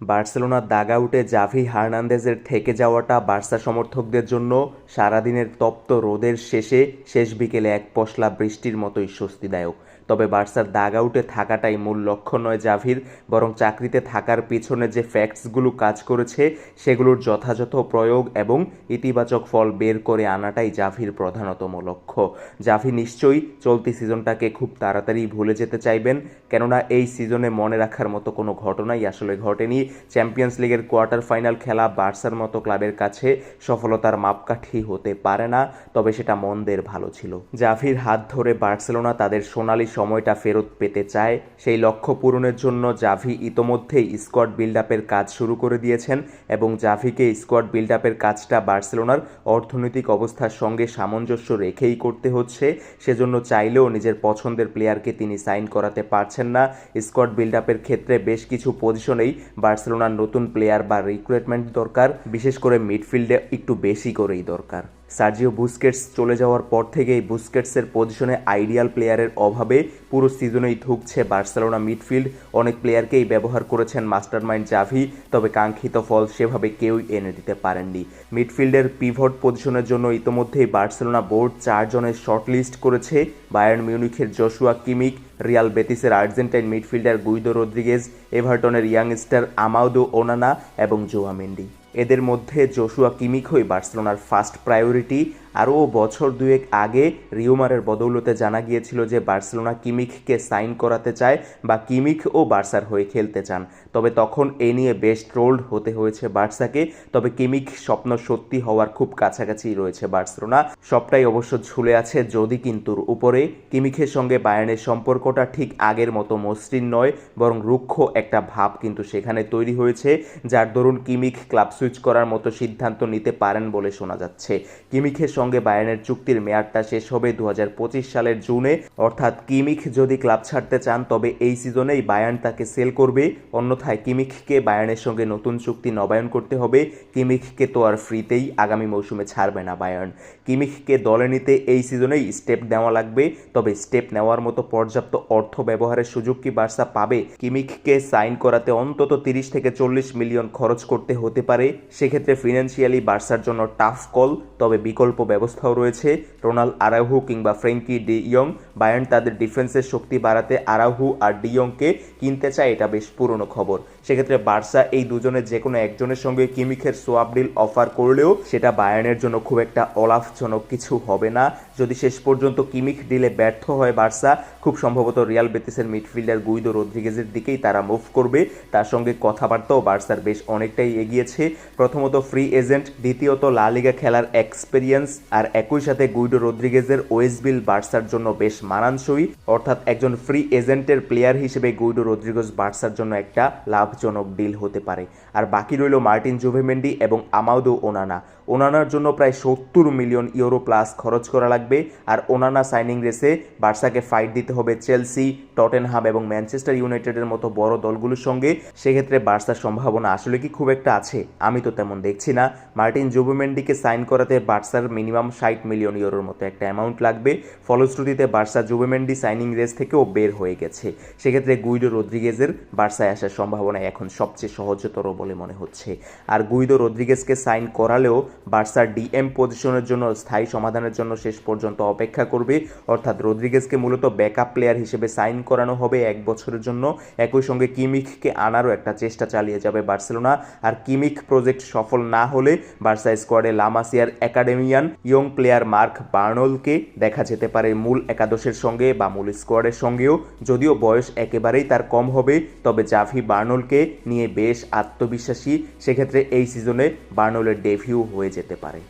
বার্সেলোনার দাগাউটে জাভি হার্নান্দেজের থেকে যাওয়াটা বার্সা সমর্থকদের জন্য সারাদিনের তপ্ত রোদের শেষে শেষ বিকেলে এক পশলা বৃষ্টির মতোই স্বস্তিদায়ক। তবে বার্সার দাগ আউটে থাকাটাই মূল লক্ষ্য নয় জাভির, বরং চাকরিতে থাকার পিছনে যে ফ্যাক্টসগুলো কাজ করেছে, সেগুলোর যথাযথ প্রয়োগ এবং ইতিবাচক ফল বের করে আনাটাই জাভির প্রধানতম লক্ষ্য। জাভি নিশ্চয়ই চলতি সিজনটাকে খুব তাড়াতাড়ি ভুলে যেতে চাইবেন, কেননা এই সিজনে মনে রাখার মতো কোনো ঘটনাই আসলে ঘটেনি। চ্যাম্পিয়ন্স লিগের কোয়ার্টার ফাইনাল খেলা বার্সার মতো ক্লাবের কাছে সফলতার মাপকাঠি হতে পারে না, তবে সেটা মন্দের ভালো ছিল। জাভির হাত ধরে বার্সেলোনা তাদের সোনালি সময়টা ফেরত পেতে চায়। সেই লক্ষ্য পূরণের জন্য জাভি ইতোমধ্যেই স্কোয়াড বিল্ড আপের কাজ শুরু করে দিয়েছেন এবং জাভিকে স্কোয়াড বিল্ড আপের কাজটা বার্সেলোনার অর্থনৈতিক অবস্থার সঙ্গে সামঞ্জস্য রেখেই করতে হচ্ছে। সেজন্য চাইলেও নিজের পছন্দের প্লেয়ারকে তিনি সাইন করাতে পারছেন না। স্কোয়াড বিল্ড আপের ক্ষেত্রে বেশ কিছু পজিশনেই বার্সেলোনার নতুন প্লেয়ার বা রিক্রুটমেন্ট দরকার। বিশেষ করে মিডফিল্ডে একটু বেশি করেই দরকার। সার্জিও বুস্কেটস চলে যাওয়ার পর থেকেই বুস্কেটসের পজিশনে আইডিয়াল প্লেয়ারের অভাবে পুরো সিজনেই ধুকছে বার্সেলোনা মিডফিল্ড। অনেক প্লেয়ারকেই ব্যবহার করেছেন মাস্টারমাইন্ড জাভি, তবে কাঙ্ক্ষিত ফল সেভাবে কেউই এনে দিতে পারেননি। মিডফিল্ডের পিভট পজিশনের জন্য ইতোমধ্যেই বার্সেলোনা বোর্ড চারজনের শর্টলিস্ট করেছে। বায়ার্ন মিউনিখের জশুয়া কিমিক, রিয়াল বেতিসের আর্জেন্টাইন মিডফিল্ডার গুইদো রদ্রিগেজ, এভারটনের ইয়াংস্টার আমাউদো ওনানা এবং জোয়া মেন্ডি এদের মধ্যে জোশুয়া কিমিকই বার্সেলোনার ফার্স্ট প্রায়োরিটি আরও বছর দুয়েক আগে রিওমারের বদৌলতে জানা গিয়েছিল যে বার্সেলোনা কিমিককে সাইন করাতে চায় বা কিমিক ও বার্সার হয়ে খেলতে চান। তবে তখন এ নিয়ে বেশ ট্রোল্ড হতে হয়েছে বার্সাকে। তবে কিমিক স্বপ্ন সত্যি হওয়ার খুব কাছাকাছি রয়েছে বার্সেলোনা। সবটাই অবশ্য ঝুলে আছে যদি কিন্তুর উপরে। কিমিকের সঙ্গে বায়ার্নের সম্পর্কটা ঠিক আগের মতো মসৃণ নয়, বরং রুক্ষ একটা ভাব কিন্তু সেখানে তৈরি হয়েছে, যার দরুন কিমিক ক্লাব সুইচ করার মতো সিদ্ধান্ত নিতে পারেন বলে শোনা যাচ্ছে। কিমিকের সঙ্গে বায়ার্নের চুক্তির মেয়াদটা শেষ হবে দু হাজার পঁচিশ সালের জুনে। অর্থাৎ কিমিক যদি ক্লাব ছাড়তে চান, তবে এই সিজনেই বায়ান তাকে সেল করবে। অন্যথায় কিমিখকে বায়ার্নের সঙ্গে নতুন চুক্তি নবায়ন করতে হবে। কিমিককে তো আর ফ্রিতেই আগামী মৌসুমে ছাড়বে না বায়ার্ন। কিমিখকে দলে নিতে এই সিজনেই স্টেপ নেওয়া লাগবে। তবে স্টেপ নেওয়ার মতো পর্যাপ্ত অর্থ ব্যবহারের সুযোগ কি বার্সা পাবে? কিমিককে সাইন করাতে অন্তত তিরিশ থেকে চল্লিশ মিলিয়ন খরচ করতে হতে পারে। সেক্ষেত্রে ফিনান্সিয়ালি বার্সার জন্য টাফ কল, তবে বিকল্প ব্যবস্থাও রয়েছে। রোনাল আরাহু কিংবা ফ্রেঙ্কি ডি ইয়ং, বায়ার্ন তাদের ডিফেন্সের শক্তি বাড়াতে আরাহু আর ডি ইয়ংকে কিনতে চায়, এটা বেশ পুরনো খবর। সেক্ষেত্রে বার্সা এই দুজনের যে কোনো একজনের সঙ্গে কিমিখের সোয়াব ডিল অফার করলেও সেটা বায়ার্নের জন্য খুব একটা অলাভজনক কিছু হবে না। যদি শেষ পর্যন্ত কিমিখ ডিলে ব্যর্থ হয় বার্সা, খুব সম্ভবত রিয়াল বেতিসের মিডফিল্ডার গুইদো রদ্রিগেজের দিকেই তারা মুভ করবে। তার সঙ্গে কথাবার্তাও বার্সার বেশ অনেকটাই এগিয়েছে। প্রথমত ফ্রি এজেন্ট, দ্বিতীয়ত লা লিগা খেলার এক্সপেরিয়েন্স আর একই সাথে গুইডো রদ্রিগেজের ওয়েসবিল বার্সার জন্য বেশ মানানসই, অর্থাৎ একজন ফ্রি এজেন্টের প্লেয়ার হিসেবে গুইডো রদ্রিগেজ বার্সার জন্য একটা লাভজনক ডিল হতে পারে। আর বাকি রইল মার্টিন জুভেমেন্ডি এবং আমাউদো ওনানা। ওনানার জন্য প্রায় সত্তর মিলিয়ন ইউরো প্লাস খরচ করা লাগবে, আর ওনানা সাইনিং রেসে বার্সাকে ফাইট দিতে হবে চেলসি টটেনহাম এবং ম্যানচেস্টার ইউনাইটেডের মতো বড় দলগুলোর সঙ্গে। সেক্ষেত্রে বার্সার সম্ভাবনা আসলে কি খুব একটা আছে? আমি তো তেমন দেখছি না। মার্টিন জুভেমেন্ডিকে সাইন করাতে বার্সার মিনিমাম ষাট মিলিয়ন ইউরোর মতো একটা অ্যামাউন্ট লাগবে। ফলশ্রুতিতে বার্সা জুবেমেন্ডি সাইনিং রেস থেকেও বের হয়ে গেছে। সেক্ষেত্রে গুইডো রদ্রিগেজের বার্সায় আসার সম্ভাবনা এখন সবচেয়ে সহজতর বলে মনে হচ্ছে। আর গুইদো রদ্রিগেজকে সাইন করালেও বার্সার ডিএম পজিশনের জন্য স্থায়ী সমাধানের জন্য শেষ পর্যন্ত অপেক্ষা করবে। অর্থাৎ রদ্রিগেজকে মূলত ব্যাকআপ প্লেয়ার হিসেবে সাইন করানো হবে এক বছরের জন্য। একই সঙ্গে কিমিককে আনারও একটা চেষ্টা চালিয়ে যাবে বার্সেলোনা। আর কিমিক প্রজেক্ট সফল না হলে বার্সা স্কোয়াডে লামাসিয়ার একাডেমিয়ান ইয়ং প্লেয়ার মার্ক বার্নলকে দেখা যেতে পারে মূল একাদশের সঙ্গে বা মূল স্কোয়াডের সঙ্গেও। যদিও বয়স একেবারেই তার কম হবে, তবে জাভি বার্নলকে নিয়ে বেশ আত্মবিশ্বাসী। সেক্ষেত্রে এই সিজনে বার্নলের ডেভিউ হয়ে যেতে পারে।